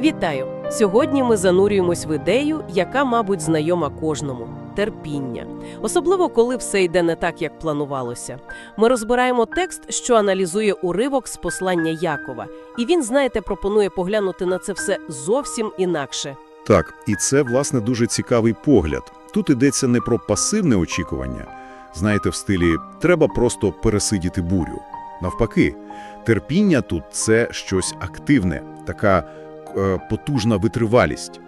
Вітаю! Сьогодні ми занурюємось в ідею, яка, мабуть, знайома кожному терпіння. Особливо, коли все йде не так, як планувалося. Ми розбираємо текст, що аналізує уривок з послання Якова. І він, знаєте, пропонує поглянути на це все зовсім інакше. Так, і це, власне, дуже цікавий погляд. Тут йдеться не про пасивне очікування. Знаєте, в стилі «треба просто пересидіти бурю». Навпаки, терпіння тут – це щось активне, така потужна витривалість.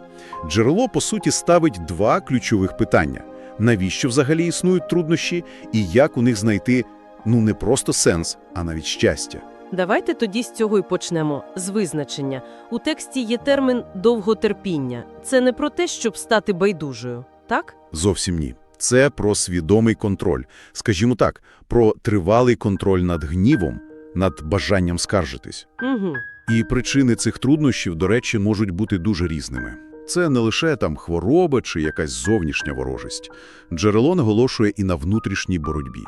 Джерело, по суті, ставить два ключових питання. Навіщо взагалі існують труднощі і як у них знайти, ну, не просто сенс, а навіть щастя? Давайте тоді з цього і почнемо з визначення. У тексті є термін довготерпіння. Це не про те, щоб стати байдужою, так? Зовсім ні. Це про свідомий контроль. Скажімо так, про тривалий контроль над гнівом, над бажанням скаржитись. Угу. І причини цих труднощів, до речі, можуть бути дуже різними. Це не лише там хвороба чи якась зовнішня ворожість. Джерело наголошує і на внутрішній боротьбі.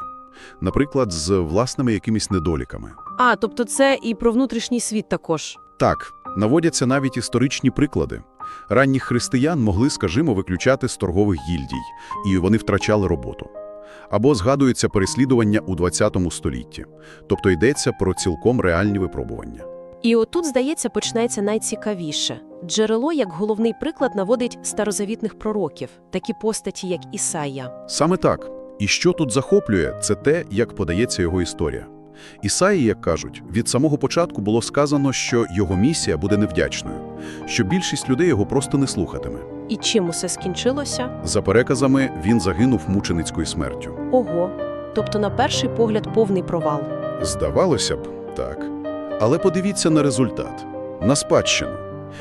Наприклад, з власними якимись недоліками. А, тобто це і про внутрішній світ також. Так, наводяться навіть історичні приклади. Ранніх християн могли, скажімо, виключати з торгових гільдій, і вони втрачали роботу. Або згадується переслідування у 20 столітті. Тобто йдеться про цілком реальні випробування. І отут, здається, починається найцікавіше. Джерело, як головний приклад, наводить старозавітних пророків, такі постаті, як Ісая. Саме так. І що тут захоплює, це те, як подається його історія. Ісаї, як кажуть, від самого початку було сказано, що його місія буде невдячною, що більшість людей його просто не слухатиме. І чим усе скінчилося? За переказами, він загинув мученицькою смертю. Ого. Тобто, на перший погляд, повний провал. Здавалося б, так. Але подивіться на результат. На спадщину.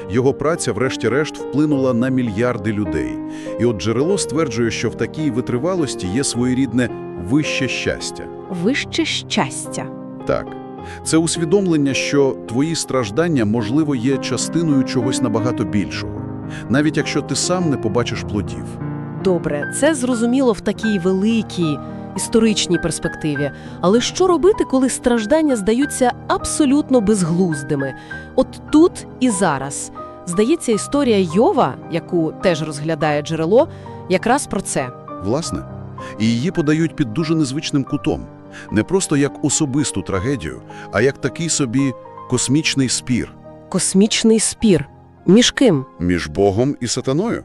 Його праця, врешті-решт, вплинула на мільярди людей. І от джерело стверджує, що в такій витривалості є своєрідне вище щастя. Вище щастя. Так. Це усвідомлення, що твої страждання, можливо, є частиною чогось набагато більшого, навіть якщо ти сам не побачиш плодів. Добре, це зрозуміло в такій великій історичній перспективі. Але що робити, коли страждання здаються абсолютно безглуздими? От тут і зараз. Здається, історія Йова, яку теж розглядає джерело, якраз про це. Власне, і її подають під дуже незвичним кутом. Не просто як особисту трагедію, а як такий собі космічний спір Космічний спір. Між ким? між Богом і сатаною.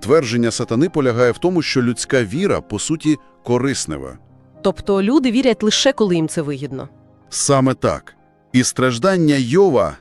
Твердження сатани полягає в тому, що людська віра, по суті, кориснева. Тобто люди вірять лише коли їм це вигідно. Саме так. І страждання Йова